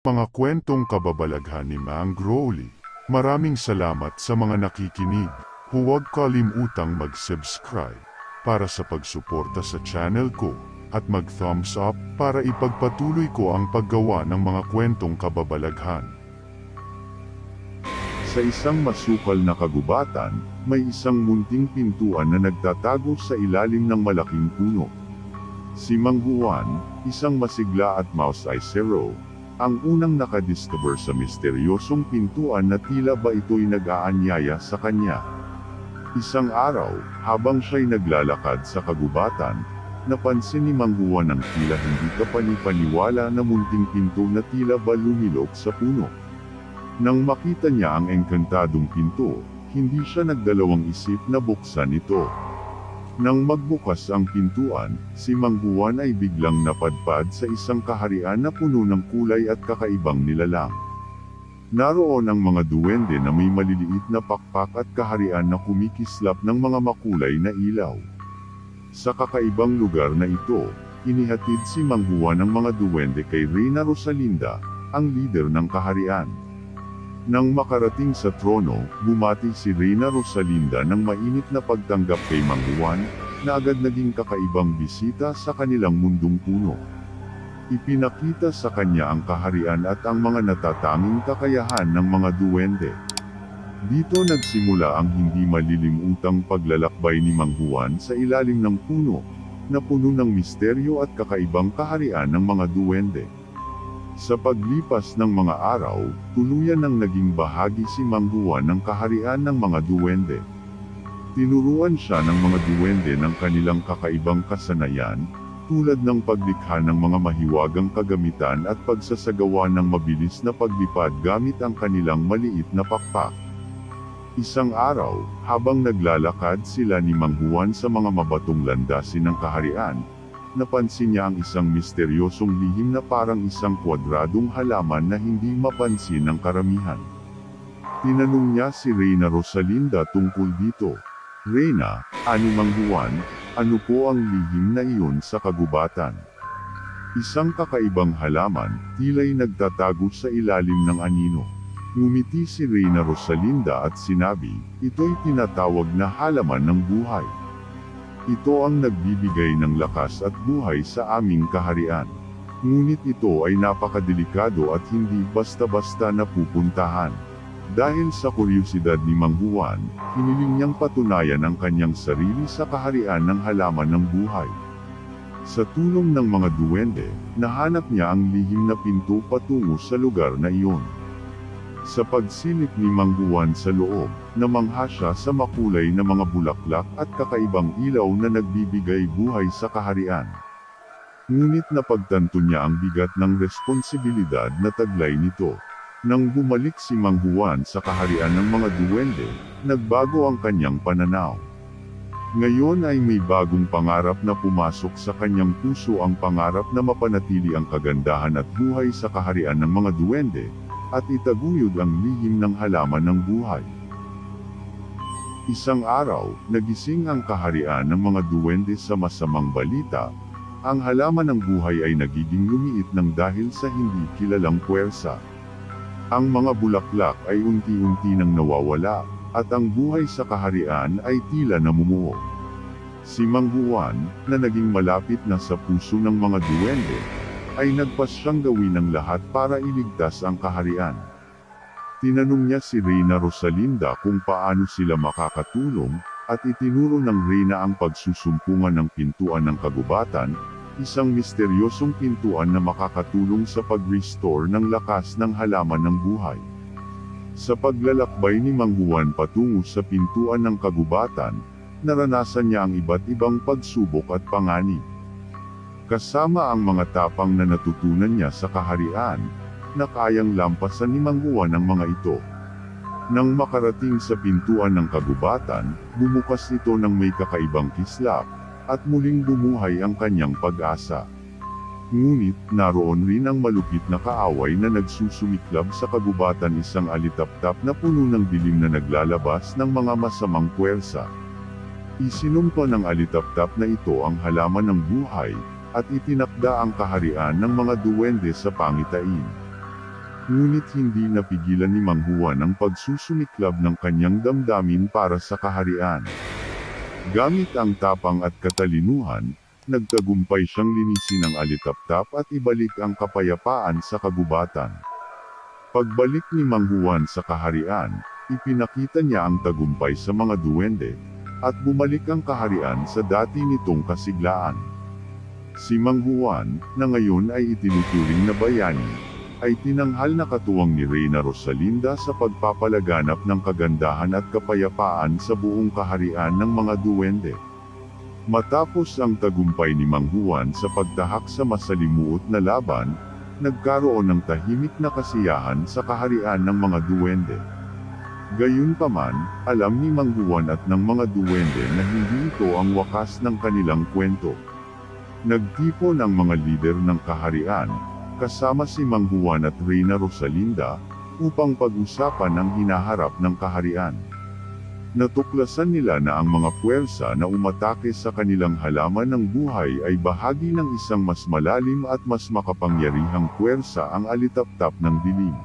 Mga kwentong kababalaghan ni Mang Crowley. Maraming salamat sa mga nakikinig. Huwag kalimutang mag-subscribe para sa pagsuporta sa channel ko at mag-thumbs up para ipagpatuloy ko ang paggawa ng mga kwentong kababalaghan. Sa isang masukal na kagubatan, may isang munting pintuan na nagtatago sa ilalim ng malaking puno. Si Mang Juan, isang masigla at mouse-eye ang unang nakadiscover sa misteryosong pintuan na tila ba ito'y nag-aanyaya sa kanya. Isang araw, habang siya'y naglalakad sa kagubatan, napansin ni Mang Juan ang tila hindi kapanipaniwala na munting pinto na tila ba lumilok sa puno. Nang makita niya ang engkantadong pinto, hindi siya nagdalawang isip na buksan ito. Nang magbukas ang pintuan, si Mang Juan ay biglang napadpad sa isang kaharian na puno ng kulay at kakaibang nilalang. Naroon ang mga duwende na may maliliit na pakpak at kaharian na kumikislap ng mga makulay na ilaw. Sa kakaibang lugar na ito, inihatid si Mang Juan ng mga duwende kay Reyna Rosalinda, ang leader ng kaharian. Nang makarating sa trono, bumati si Reyna Rosalinda ng mainit na pagtanggap kay Mang Juan, na agad naging kakaibang bisita sa kanilang mundong puno. Ipinakita sa kanya ang kaharian at ang mga natatanging kakayahan ng mga duwende. Dito nagsimula ang hindi malilimutang paglalakbay ni Mang Juan sa ilalim ng puno, na puno ng misteryo at kakaibang kaharian ng mga duwende. Sa paglipas ng mga araw, tuluyan nang naging bahagi si Mang ng kaharian ng mga duwende. Tinuruan siya ng mga duwende ng kanilang kakaibang kasanayan, tulad ng paglikha ng mga mahiwagang kagamitan at pagsasagawa ng mabilis na paglipad gamit ang kanilang maliit na pakpak. Isang araw, habang naglalakad sila ni Mang sa mga mabatong landasin ng kaharian, napansin niya ang isang misteryosong lihim na parang isang kwadradong halaman na hindi mapansin ng karamihan. Tinanong niya si Reyna Rosalinda tungkol dito. Reyna, ani Mang Juan, ano po ang lihim na iyon sa kagubatan? Isang kakaibang halaman, tila'y nagtatago sa ilalim ng anino. Ngumiti si Reyna Rosalinda at sinabi, ito'y tinatawag na halaman ng buhay. Ito ang nagbibigay ng lakas at buhay sa aming kaharian. Ngunit ito ay napakadelikado at hindi basta-basta napupuntahan. Dahil sa kuryosidad ni Mang Juan, hiniling niyang patunayan ang kanyang sarili sa kaharian ng halaman ng buhay. Sa tulong ng mga duwende, nahanap niya ang lihim na pinto patungo sa lugar na iyon. Sa pagsilip ni Mang Juan sa loob, namangha siya sa makulay na mga bulaklak at kakaibang ilaw na nagbibigay buhay sa kaharian. Ngunit napagtanto niya ang bigat ng responsibilidad na taglay nito. Nang bumalik si Mang Juan sa kaharian ng mga duwende, nagbago ang kanyang pananaw. Ngayon ay may bagong pangarap na pumasok sa kanyang puso ang pangarap na mapanatili ang kagandahan at buhay sa kaharian ng mga duwende, at itaguyod ang lihim ng halaman ng buhay. Isang araw, nagising ang kaharian ng mga duwende sa masamang balita, ang halaman ng buhay ay nagiging lumiit ng dahil sa hindi kilalang puwersa. Ang mga bulaklak ay unti-unti nang nawawala, at ang buhay sa kaharian ay tila namumuo. Si Mang Juan, na naging malapit na sa puso ng mga duwende, ay nagpasyang gawin ang lahat para iligtas ang kaharian. Tinanong niya si Reyna Rosalinda kung paano sila makakatulong, at itinuro ng Reyna ang pagsusumpungan ng pintuan ng kagubatan, isang misteryosong pintuan na makakatulong sa pag-restore ng lakas ng halaman ng buhay. Sa paglalakbay ni Mang Juan patungo sa pintuan ng kagubatan, naranasan niya ang iba't ibang pagsubok at panganib. Kasama ang mga tapang na natutunan niya sa kaharian, na kayang lampasan ni Mang Juan ang mga ito. Nang makarating sa pintuan ng kagubatan, bumukas ito ng may kakaibang kislap, at muling bumuhay ang kanyang pag-asa. Ngunit, naroon rin ang malupit na kaaway na nagsusumiklab sa kagubatan isang alitaptap na puno ng dilim na naglalabas ng mga masamang puwersa. Isinumpa ng alitaptap na ito ang halaman ng buhay, at itinakda ang kaharian ng mga duwende sa pangitain. Ngunit hindi napigilan ni Mang Juan ang pagsusumiklab ng kanyang damdamin para sa kaharian. Gamit ang tapang at katalinuhan, nagtagumpay siyang linisin ang alitaptap at ibalik ang kapayapaan sa kagubatan. Pagbalik ni Mang Juan sa kaharian, ipinakita niya ang tagumpay sa mga duwende, at bumalik ang kaharian sa dati nitong kasiglaan. Si Mang Juan, na ngayon ay itinuturing na bayani, ay tinanghal na katuwang ni Reyna Rosalinda sa pagpapalaganap ng kagandahan at kapayapaan sa buong kaharian ng mga duwende. Matapos ang tagumpay ni Mang Juan sa pagtahak sa masalimuot na laban, nagkaroon ng tahimik na kasiyahan sa kaharian ng mga duwende. Gayunpaman, alam ni Mang Juan at ng mga duwende na hindi ito ang wakas ng kanilang kwento. Nagtipon ang mga lider ng kaharian, kasama si Mang Juan at Reyna Rosalinda, upang pag-usapan ang hinaharap ng kaharian. Natuklasan nila na ang mga puwersa na umatake sa kanilang halaman ng buhay ay bahagi ng isang mas malalim at mas makapangyarihang puwersa ang alitaptap ng dilim.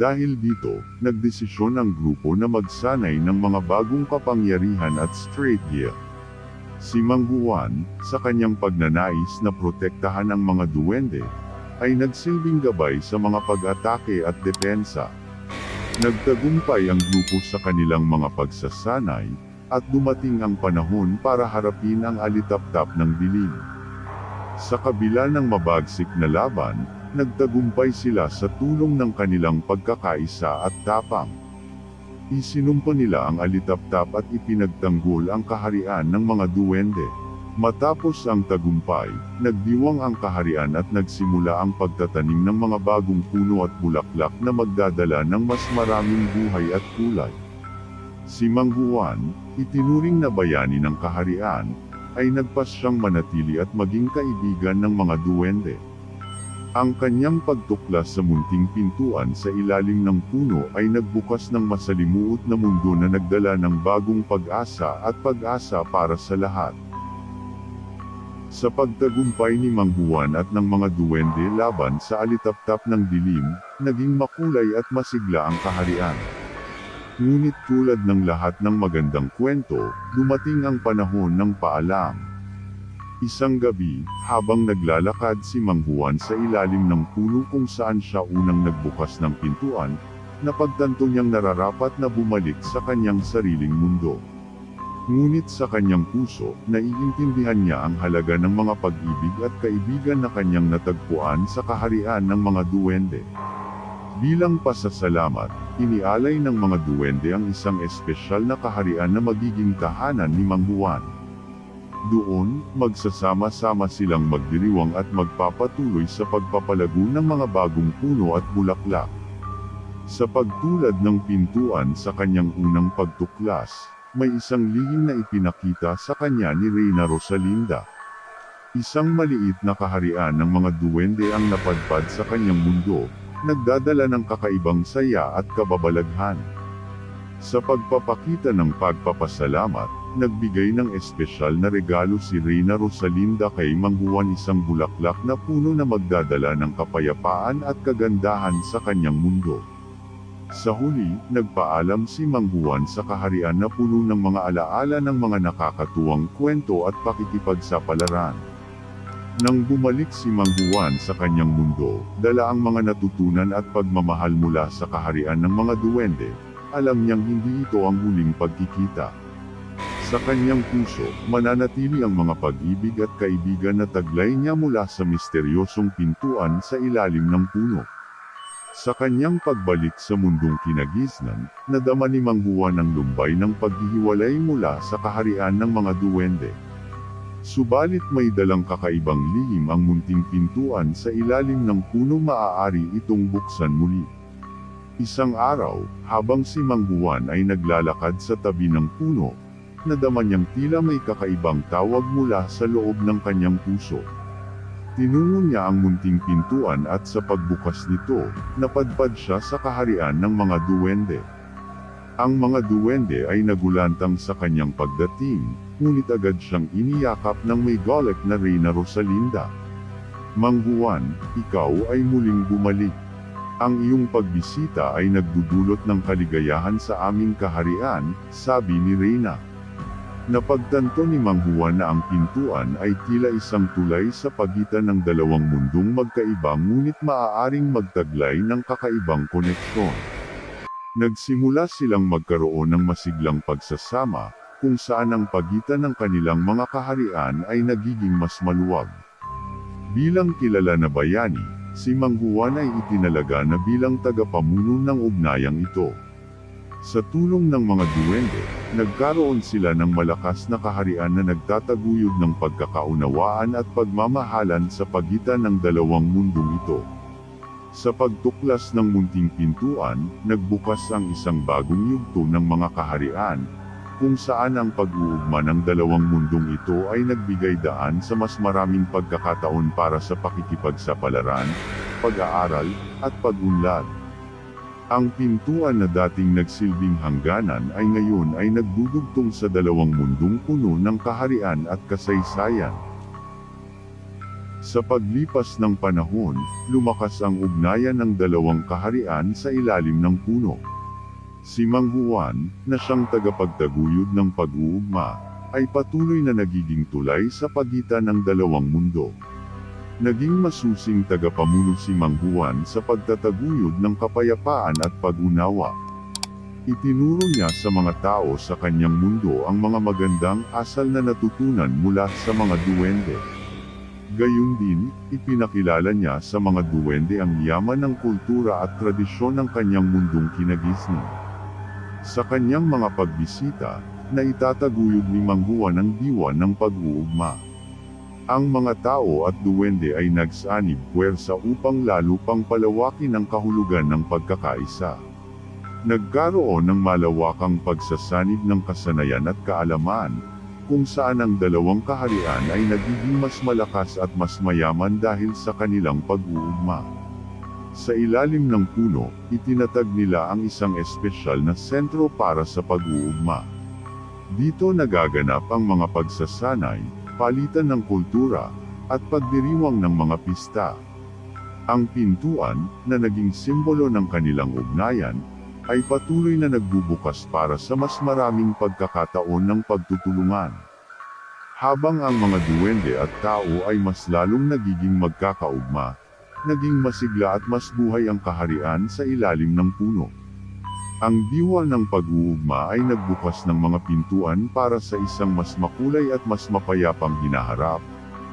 Dahil dito, nagdesisyon ang grupo na magsanay ng mga bagong kapangyarihan at strategy. Si Mang Juan, sa kanyang pagnanais na protektahan ang mga duwende, ay nagsilbing gabay sa mga pag-atake at depensa. Nagtagumpay ang grupo sa kanilang mga pagsasanay, at dumating ang panahon para harapin ang alitaptap ng dilim. Sa kabila ng mabagsik na laban, nagtagumpay sila sa tulong ng kanilang pagkakaisa at tapang. Isinumpa nila ang alitaptap at ipinagtanggol ang kaharian ng mga duwende. Matapos ang tagumpay, nagdiwang ang kaharian at nagsimula ang pagtatanim ng mga bagong puno at bulaklak na magdadala ng mas maraming buhay at kulay. Si Mang Juan, itinuring na bayani ng kaharian, ay nagpasyang manatili at maging kaibigan ng mga duwende. Ang kanyang pagtuklas sa munting pintuan sa ilalim ng puno ay nagbukas ng masalimuot na mundo na nagdala ng bagong pag-asa at pag-asa para sa lahat. Sa pagtagumpay ni Mang Juan at ng mga duwende laban sa alitaptap ng dilim, naging makulay at masigla ang kaharian. Ngunit tulad ng lahat ng magandang kwento, dumating ang panahon ng paalam. Isang gabi, habang naglalakad si Mang Juan sa ilalim ng puno kung saan siya unang nagbukas ng pintuan, napagtanto niyang nararapat na bumalik sa kanyang sariling mundo. Ngunit sa kanyang puso, naiintindihan niya ang halaga ng mga pag-ibig at kaibigan na kanyang natagpuan sa kaharian ng mga duwende. Bilang pasasalamat, inialay ng mga duwende ang isang espesyal na kaharian na magiging tahanan ni Mang Juan. Doon, magsasama-sama silang magdiriwang at magpapatuloy sa pagpapalago ng mga bagong puno at bulaklak. Sa pagtulad ng pintuan sa kanyang unang pagtuklas, may isang lihim na ipinakita sa kanya ni Reyna Rosalinda. Isang maliit na kaharian ng mga duwende ang napadpad sa kanyang mundo, nagdadala ng kakaibang saya at kababalaghan. Sa pagpapakita ng pagpapasalamat, nagbigay ng espesyal na regalo si Reyna Rosalinda kay Mang Juan isang bulaklak na puno na magdadala ng kapayapaan at kagandahan sa kanyang mundo. Sa huli, nagpaalam si Mang Juan sa kaharian na puno ng mga alaala ng mga nakakatuwang kwento at pakikipagsapalaran. Nang bumalik si Mang Juan sa kanyang mundo, dala ang mga natutunan at pagmamahal mula sa kaharian ng mga duwende, alam niyang hindi ito ang huling pagkikita. Sa kanyang puso, mananatili ang mga pag-ibig at kaibigan na taglay niya mula sa misteryosong pintuan sa ilalim ng puno. Sa kanyang pagbalik sa mundong kinagisnan, nadama ni Mang Juan ang lumbay ng paghihiwalay mula sa kaharian ng mga duwende. Subalit may dalang kakaibang lihim ang munting pintuan sa ilalim ng puno maaari itong buksan muli. Isang araw, habang si Mang ay naglalakad sa tabi ng puno, nadama niyang tila may kakaibang tawag mula sa loob ng kanyang puso. Tinungo niya ang munting pintuan at sa pagbukas nito, napadpad siya sa kaharian ng mga duwende. Ang mga duwende ay nagulantang sa kanyang pagdating, ngunit agad siyang iniyakap ng may golek na Reyna Rosalinda. Mang Juan, ikaw ay muling bumalik. Ang iyong pagbisita ay nagdudulot ng kaligayahan sa aming kaharian, sabi ni Reyna. Napagtanto ni Mang Juan na ang pintuan ay tila isang tulay sa pagitan ng dalawang mundong magkaiba ngunit maaaring magtaglay ng kakaibang koneksyon. Nagsimula silang magkaroon ng masiglang pagsasama, kung saan ang pagitan ng kanilang mga kaharian ay nagiging mas maluwag. Bilang kilala na bayani, si Mang Juan ay itinalaga na bilang tagapamuno ng ugnayang ito. Sa tulong ng mga duwende, nagkaroon sila ng malakas na kaharian na nagtataguyod ng pagkakaunawaan at pagmamahalan sa pagitan ng dalawang mundong ito. Sa pagtuklas ng munting pintuan, nagbukas ang isang bagong yugto ng mga kaharian, kung saan ang pag-uugma ng dalawang mundong ito ay nagbigay daan sa mas maraming pagkakataon para sa pakikipagsapalaran, pag-aaral, at pag-unlad. Ang pintuan na dating nagsilbing hangganan ay ngayon ay nagdudugtong sa dalawang mundong puno ng kaharian at kasaysayan. Sa paglipas ng panahon, lumakas ang ugnayan ng dalawang kaharian sa ilalim ng puno. Si Mang Juan, na siyang tagapagtaguyod ng pag-uugma, ay patuloy na nagiging tulay sa pagitan ng dalawang mundo. Naging masusing tagapamuno si Mang sa pagtataguyod ng kapayapaan at pag-unawa. Itinuro niya sa mga tao sa kanyang mundo ang mga magandang asal na natutunan mula sa mga duwende. Gayun din, ipinakilala niya sa mga duwende ang yaman ng kultura at tradisyon ng kanyang mundong kinagisni. Sa kanyang mga pagbisita, na itataguyod ni Mang Juan ang diwa ng pag-uugma. Ang mga tao at duwende ay nagsanib puwersa upang lalo pang palawakin ang kahulugan ng pagkakaisa. Nagkaroon ng malawakang pagsasanib ng kasanayan at kaalaman, kung saan ang dalawang kaharian ay nagiging mas malakas at mas mayaman dahil sa kanilang pag-uugma. Sa ilalim ng puno, itinatag nila ang isang espesyal na sentro para sa pag-uugma. Dito nagaganap ang mga pagsasanay, palitan ng kultura, at pagdiriwang ng mga pista. Ang pintuan, na naging simbolo ng kanilang ugnayan, ay patuloy na nagbubukas para sa mas maraming pagkakataon ng pagtutulungan. Habang ang mga duwende at tao ay mas lalong nagiging magkakaugma, naging masigla at mas buhay ang kaharian sa ilalim ng puno. Ang diwa ng pag-uugma ay nagbukas ng mga pintuan para sa isang mas makulay at mas mapayapang hinaharap,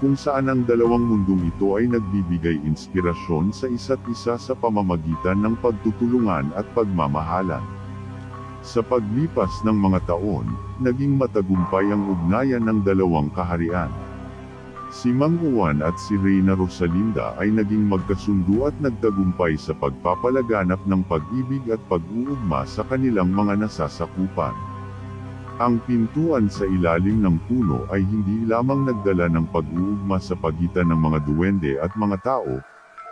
kung saan ang dalawang mundong ito ay nagbibigay inspirasyon sa isa't isa sa pamamagitan ng pagtutulungan at pagmamahalan. Sa paglipas ng mga taon, naging matagumpay ang ugnayan ng dalawang kaharian. Si Mang Juan at si Reyna Rosalinda ay naging magkasundo at nagtagumpay sa pagpapalaganap ng pag-ibig at pag-uugma sa kanilang mga nasasakupan. Ang pintuan sa ilalim ng puno ay hindi lamang nagdala ng pag-uugma sa pagitan ng mga duwende at mga tao,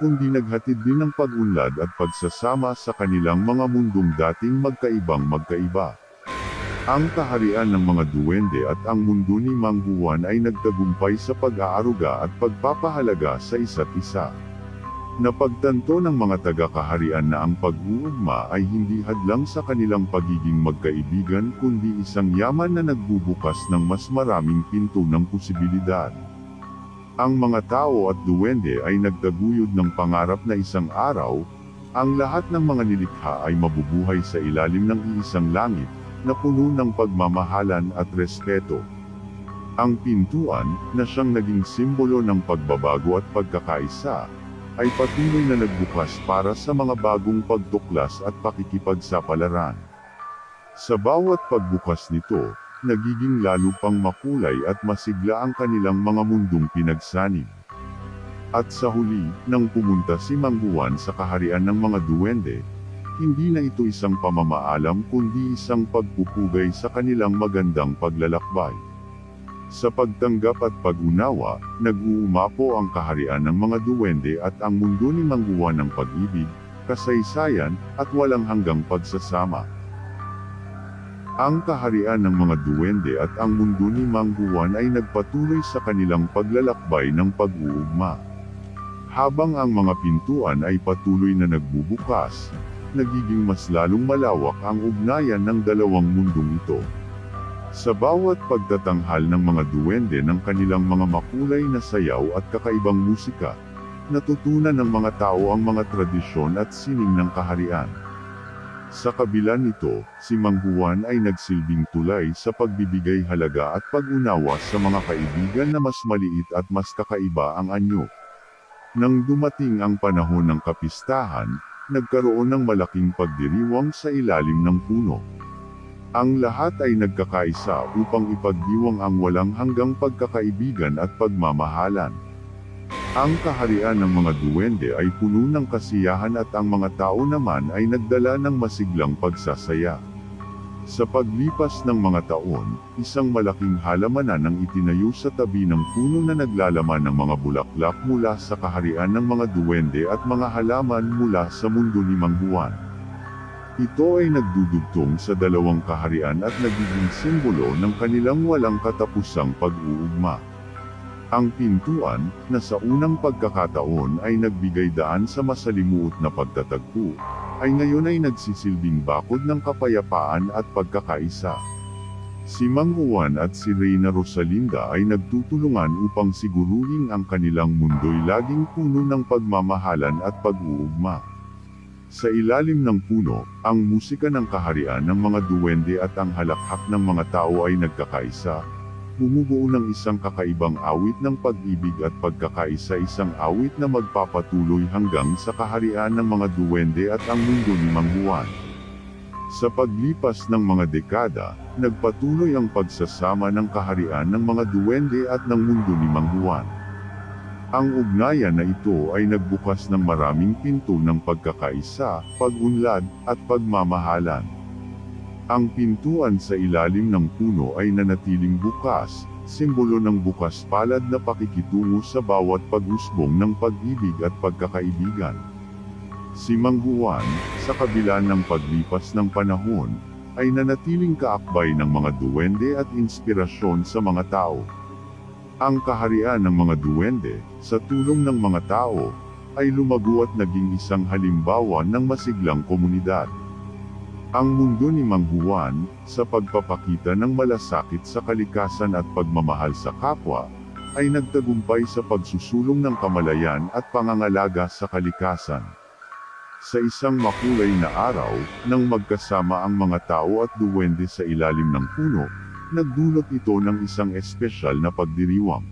kundi naghatid din ng pag-unlad at pagsasama sa kanilang mga mundong dating magkaibang magkaiba. Ang kaharian ng mga duwende at ang mundo ni Mang Juan ay nagtagumpay sa pag-aaruga at pagpapahalaga sa isa't isa. Napagtanto ng mga taga-kaharian na ang pag-uugma ay hindi hadlang sa kanilang pagiging magkaibigan kundi isang yaman na nagbubukas ng mas maraming pinto ng posibilidad. Ang mga tao at duwende ay nagtaguyod ng pangarap na isang araw, ang lahat ng mga nilikha ay mabubuhay sa ilalim ng iisang langit, na puno ng pagmamahalan at respeto. Ang pintuan, na siyang naging simbolo ng pagbabago at pagkakaisa, ay patuloy na nagbukas para sa mga bagong pagtuklas at pakikipagsapalaran. Sa bawat pagbukas nito, nagiging lalo pang makulay at masigla ang kanilang mga mundong pinagsanib. At sa huli, nang pumunta si Mang Juan sa kaharian ng mga duwende, hindi na ito isang pamamaalam kundi isang pagpupugay sa kanilang magandang paglalakbay. Sa pagtanggap at pag-unawa, nag-uumapo ang kaharian ng mga duwende at ang mundo ni Mang Juan ng pag-ibig, kasaysayan, at walang hanggang pagsasama. Ang kaharian ng mga duwende at ang mundo ni Mang Juan ay nagpatuloy sa kanilang paglalakbay ng pag-uugma. Habang ang mga pintuan ay patuloy na nagbubukas, nagiging mas lalong malawak ang ugnayan ng dalawang mundong ito. Sa bawat pagtatanghal ng mga duwende ng kanilang mga makulay na sayaw at kakaibang musika, natutunan ng mga tao ang mga tradisyon at sining ng kaharian. Sa kabila nito, si Mang Juan ay nagsilbing tulay sa pagbibigay halaga at pag-unawa sa mga kaibigan na mas maliit at mas kakaiba ang anyo. Nang dumating ang panahon ng kapistahan, nagkaroon ng malaking pagdiriwang sa ilalim ng puno. Ang lahat ay nagkakaisa upang ipagdiwang ang walang hanggang pagkakaibigan at pagmamahalan. Ang kaharian ng mga duwende ay puno ng kasiyahan at ang mga tao naman ay nagdala ng masiglang pagsasaya. Sa paglipas ng mga taon, isang malaking halamanan ang itinayo sa tabi ng puno na naglalaman ng mga bulaklak mula sa kaharian ng mga duwende at mga halaman mula sa mundo ni Mang. Ito ay nagdudugtong sa dalawang kaharian at nagiging simbolo ng kanilang walang katapusang pag-uugma. Ang pintuan, na sa unang pagkakataon ay nagbigay daan sa masalimuot na pagtatagpo, ay ngayon ay nagsisilbing bakod ng kapayapaan at pagkakaisa. Si Mang Juan at si Reyna Rosalinda ay nagtutulungan upang siguruhin ang kanilang mundo'y laging puno ng pagmamahalan at pag-uugma. Sa ilalim ng puno, ang musika ng kaharian ng mga duwende at ang halakhak ng mga tao ay nagkakaisa, bumubuo ng isang kakaibang awit ng pag-ibig at pagkakaisa isang awit na magpapatuloy hanggang sa kaharian ng mga duwende at ang mundo ni Mang Juan. Sa paglipas ng mga dekada, nagpatuloy ang pagsasama ng kaharian ng mga duwende at ng mundo ni Mang Juan. Ang ugnayan na ito ay nagbukas ng maraming pinto ng pagkakaisa, pag-unlad, at pagmamahalan. Ang pintuan sa ilalim ng puno ay nanatiling bukas, simbolo ng bukas palad na pakikitungo sa bawat pag-usbong ng pag-ibig at pagkakaibigan. Si Mang Juan, sa kabila ng paglipas ng panahon, ay nanatiling kaakbay ng mga duwende at inspirasyon sa mga tao. Ang kaharian ng mga duwende, sa tulong ng mga tao, ay lumago at naging isang halimbawa ng masiglang komunidad. Ang mundo ni Mang Juan, sa pagpapakita ng malasakit sa kalikasan at pagmamahal sa kapwa, ay nagtagumpay sa pagsusulong ng kamalayan at pangangalaga sa kalikasan. Sa isang makulay na araw, nang magkasama ang mga tao at duwende sa ilalim ng puno, nagdulot ito ng isang espesyal na pagdiriwang.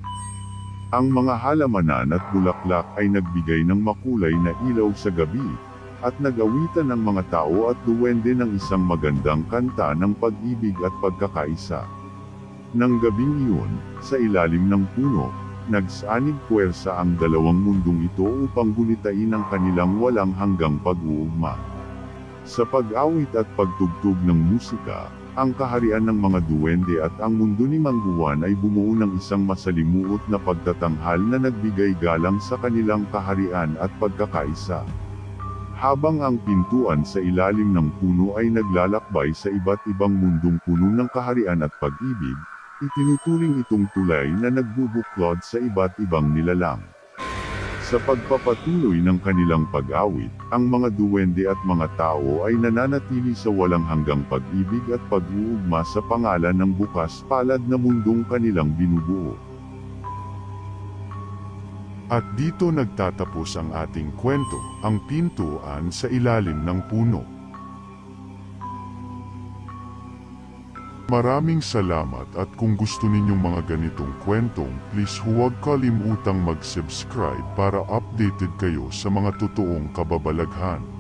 Ang mga halamanan at bulaklak ay nagbigay ng makulay na ilaw sa gabi, at nagawitan ng mga tao at duwende ng isang magandang kanta ng pag-ibig at pagkakaisa. Nang gabing iyon, sa ilalim ng puno, nagsanig puwersa ang dalawang mundong ito upang gunitain ang kanilang walang hanggang pag-uugma. Sa pag-awit at pagtugtog ng musika, ang kaharian ng mga duwende at ang mundo ni Mang Juan ay bumuo ng isang masalimuot na pagtatanghal na nagbigay galang sa kanilang kaharian at pagkakaisa. Habang ang pintuan sa ilalim ng puno ay naglalakbay sa iba't ibang mundong puno ng kaharian at pag-ibig, itinuturing itong tulay na nagbubuklod sa iba't ibang nilalang. Sa pagpapatuloy ng kanilang pag-awit, ang mga duwende at mga tao ay nananatili sa walang hanggang pag-ibig at pag-uugma sa pangalan ng bukas palad na mundong kanilang binubuo. At dito nagtatapos ang ating kwento, ang pintuan sa ilalim ng puno. Maraming salamat at kung gusto ninyong mga ganitong kwentong, please huwag kalimutang mag-subscribe para updated kayo sa mga totoong kababalaghan.